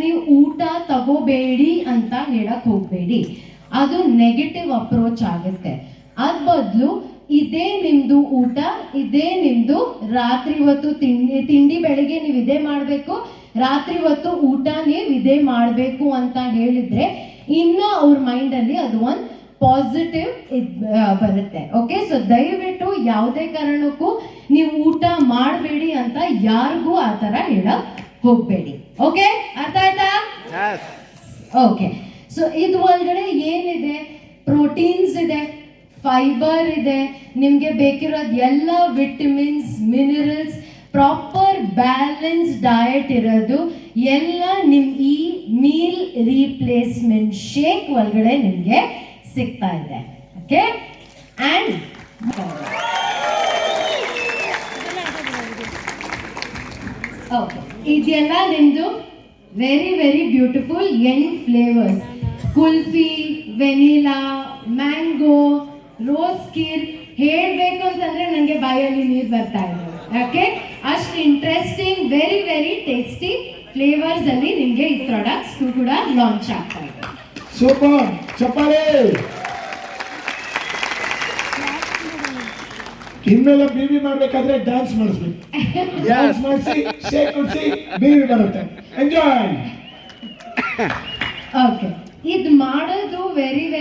ನೀವು ಊಟ ತಗೋಬೇಡಿ ಅಂತ ಹೇಳಕ್ ಹೋಗ್ಬೇಡಿ. ಅದು ನೆಗೆಟಿವ್ ಅಪ್ರೋಚ್ ಆಗುತ್ತೆ. ಅದ್ ಬದಲು ಇದೇ ನಿಮ್ದು ಊಟ, ಇದೇ ನಿಮ್ದು ರಾತ್ರಿ ಹೊತ್ತು ತಿಂಡಿ ತಿಂಡಿ ಬೆಳಿಗ್ಗೆ ನೀವು ಇದೇ ಮಾಡಬೇಕು, ರಾತ್ರಿ ಹೊತ್ತು ಊಟ ನೀವು ಇದೇ ಮಾಡಬೇಕು ಅಂತ ಹೇಳಿದ್ರೆ ಇನ್ನ ಅವ್ರ ಮೈಂಡಲ್ಲಿ ಅದು ಒಂದು ಪಾಸಿಟಿವ್ ಬರುತ್ತೆ. ಓಕೆ ಸೊ ದಯವಿಟ್ಟು ಯಾವುದೇ ಕಾರಣಕ್ಕೂ ನೀವು ಊಟ ಮಾಡಬೇಡಿ ಅಂತ ಯಾರಿಗೂ ಆ ಥರ ಹೇಳಕ್ ಹೋಗ್ಬೇಡಿ. ಓಕೆ ಅರ್ಥ ಆಯ್ತಾ? ಓಕೆ ಸೊ ಇದು ಒಳಗಡೆ ಏನಿದೆ? ಪ್ರೋಟೀನ್ಸ್ ಇದೆ ಫೈಬರ್ ಇದೆ ನಿಮಗೆ ಬೇಕಿರೋದ್ ಎಲ್ಲ vitamins minerals proper balance diet ಇರೋದು ಎಲ್ಲ ನಿಮ್ ಈ ಮೀಲ್ ರೀಪ್ಲೇಸ್ಮೆಂಟ್ ಶೇಕ್ ಒಳಗಡೆ ನಿಮಗೆ ಸಿಗ್ತಾ ಇದೆ. ಓಕೆ ಆ್ಯಂಡ್ ಓಕೆ ಇದೆಲ್ಲ ನಿಮ್ದು very very beautiful young flavours kulfi vanilla mango rose kheer ಹೇಳಬೇಕು ಅಂತಂದ್ರೆ ನನಗೆ ಬಾಯಲ್ಲಿ ನೀರು ಬರ್ತಾ ಇದೆ. ಓಕೆ ಅಷ್ಟು interesting very very tasty flavours ಅಲ್ಲಿ ನಿಮಗೆ ಈ ಪ್ರಾಡಕ್ಟ್ಸ್ ಕೂಡ ಲಾಂಚ್ ಆಗ್ತಾ ಇದೆ. ಸೂಪರ್ ಚಪ್ಪಾಳೆ. ಇನ್ಮೇಲೆ ಬಿವಿ ಮಾಡ್ಬೇಕಾದ್ರೆ ಡ್ಯಾನ್ಸ್ ಮಾಡಿಸ್ಬೇಕು. ಡ್ಯಾನ್ಸ್ ಮಾಡಿಸಿ ಶೇಕ್ ಕುಡಿಸಿ ಬಿಬಿ ಬರುತ್ತೆ. ಎಂಜಾಯ್ ಓಕೆ ಇದು ಮಾಡೋದು ವೆರಿ ವೆರಿ